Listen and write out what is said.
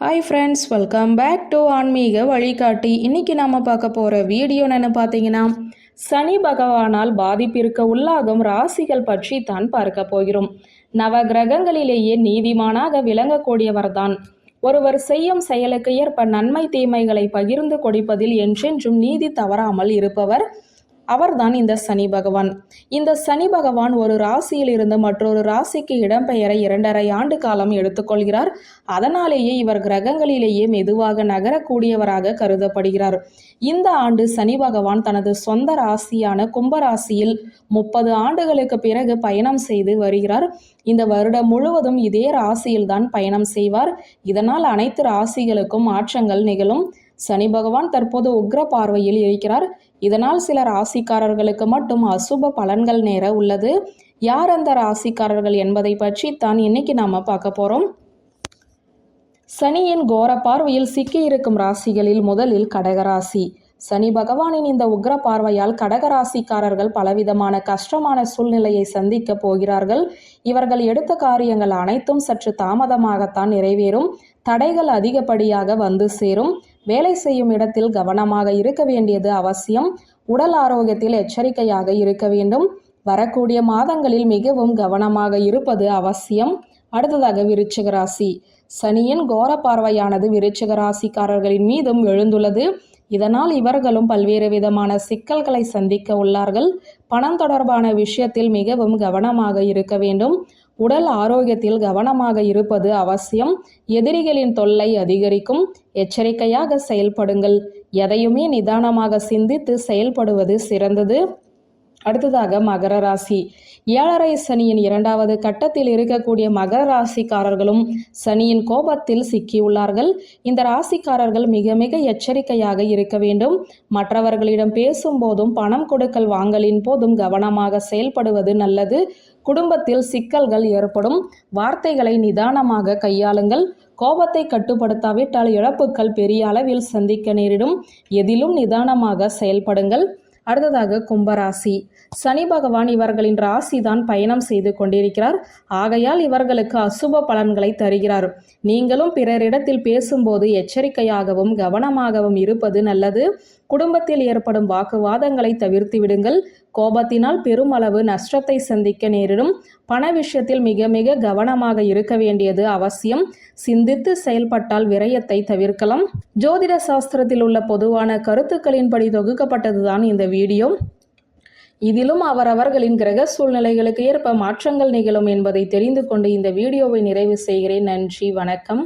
Hi friends welcome back to ஆன்மீக வழிகாட்டி இன்னைக்கு நாம பார்க்க போகிற வீடியோ என்னன்னு பார்த்தீங்கன்னா சனி பகவானால் பாதிப்பிருக்க உள்ளாகும் ராசிகள் பற்றி தான் பார்க்க போகிறோம் நவ கிரகங்களிலேயே நீதிமானாக விளங்கக்கூடியவர்தான் ஒருவர் செய்யும் செயலுக்கு ஏற்ப நன்மை தீமைகளை பகிர்ந்து கொடுப்பதில் என்றென்றும் நீதி தவறாமல் இருப்பவர் அவர்தான் இந்த சனி பகவான். இந்த சனி பகவான் ஒரு ராசியில் இருந்து மற்றொரு ராசிக்கு இடம்பெயர இரண்டரை ஆண்டு காலம் எடுத்துக்கொள்கிறார் அதனாலேயே இவர் கிரகங்களிலேயே மெதுவாக நகரக்கூடியவராக கருதப்படுகிறார். இந்த ஆண்டு சனி பகவான் தனது சொந்த ராசியான கும்பராசியில் முப்பது ஆண்டுகளுக்கு பிறகு பயணம் செய்து வருகிறார். இந்த வருடம் முழுவதும் இதே ராசியில்தான் பயணம் செய்வார். இதனால் அனைத்து ராசிகளுக்கும் மாற்றங்கள் நிகழும். சனி பகவான் தற்போது உக்ர பார்வையில் இருக்கிறார். இதனால் சில ராசிக்காரர்களுக்கு மட்டும் அசுப பலன்கள் நேர உள்ளது. யார் அந்த ராசிக்காரர்கள் என்பதை பற்றி தான் இன்னைக்கு நாம பார்க்க போறோம். சனியின் கோர பார்வையில் சிக்கியிருக்கும் ராசிகளில் முதலில் கடகராசி சனி பகவானின் இந்த உக்ர பார்வையால் கடகராசிக்காரர்கள் பலவிதமான கஷ்டமான சூழ்நிலையை சந்திக்க போகிறார்கள். இவர்கள் எடுத்த காரியங்கள் அனைத்தும் சற்று தாமதமாகத்தான் நிறைவேறும். தடைகள் அதிகப்படியாக வந்து சேரும். வேலை செய்யும் இடத்தில் கவனமாக இருக்க வேண்டியது அவசியம். உடல் ஆரோக்கியத்தில் எச்சரிக்கையாக இருக்க வேண்டும். வரக்கூடிய மாதங்களில் மிகவும் கவனமாக இருப்பது அவசியம். அடுத்ததாக விருச்சிக ராசி. சனியின் கோர பார்வையானது விருச்சிக ராசிக்காரர்களின் மீதும் எழுந்துள்ளது. இதனால் இவர்களும் பல்வேறு விதமான சிக்கல்களை சந்திக்க உள்ளார்கள். பணம் தொடர்பான விஷயத்தில் மிகவும் கவனமாக இருக்க வேண்டும். உடல் ஆரோக்கியத்தில் கவனமாக இருப்பது அவசியம். எதிரிகளின் தொல்லை அதிகரிக்கும். எச்சரிக்கையாக செயல்படுங்கள். எதையுமே நிதானமாக சிந்தித்து செயல்படுவது சிறந்தது. அடுத்ததாக மகர ராசி. ஏழரை சனியின் இரண்டாவது கட்டத்தில் இருக்கக்கூடிய மகர ராசிக்காரர்களும் சனியின் கோபத்தில் சிக்கியுள்ளார்கள். இந்த ராசிக்காரர்கள் மிக மிக எச்சரிக்கையாக இருக்க வேண்டும். மற்றவர்களிடம் பேசும்போதும் பணம் கொடுக்கல் வாங்கலின் போதும் கவனமாக செயல்படுவது நல்லது. குடும்பத்தில் சிக்கல்கள் ஏற்படும். வார்த்தைகளை நிதானமாக கையாளுங்கள். கோபத்தை கட்டுப்படுத்தாவிட்டால் இழப்புகள் பெரிய அளவில் சந்திக்க நேரிடும். எதிலும் நிதானமாக செயல்படுங்கள். அடுத்ததாக கும்பராசி. சனி பகவான் இவர்களின் ராசி தான் பயணம் செய்து கொண்டிருக்கிறார். ஆகையால் இவர்களுக்கு அசுப பலன்களை தருகிறார். நீங்களும் பிறரிடத்தில் பேசும்போது எச்சரிக்கையாகவும் கவனமாகவும் இருப்பது நல்லது. குடும்பத்தில் ஏற்படும் வாக்குவாதங்களை தவிர்த்து விடுங்கள். கோபத்தினால் பெருமளவு நஷ்டத்தை சந்திக்க நேரிடும். பண விஷயத்தில் மிக மிக கவனமாக இருக்க வேண்டியது அவசியம். சிந்தித்து செயல்பட்டால் விரயத்தை தவிர்க்கலாம். ஜோதிட சாஸ்திரத்தில் உள்ள பொதுவான கருத்துக்களின்படி தொகுக்கப்பட்டதுதான் இந்த வீடியோ. இதிலும் அவரவர்களின் கிரக சூழ்நிலைகளுக்கு ஏற்ப மாற்றங்கள் நிகழும் என்பதை தெரிந்து கொண்டு இந்த வீடியோவை நிறைவு செய்கிறேன். நன்றி வணக்கம்.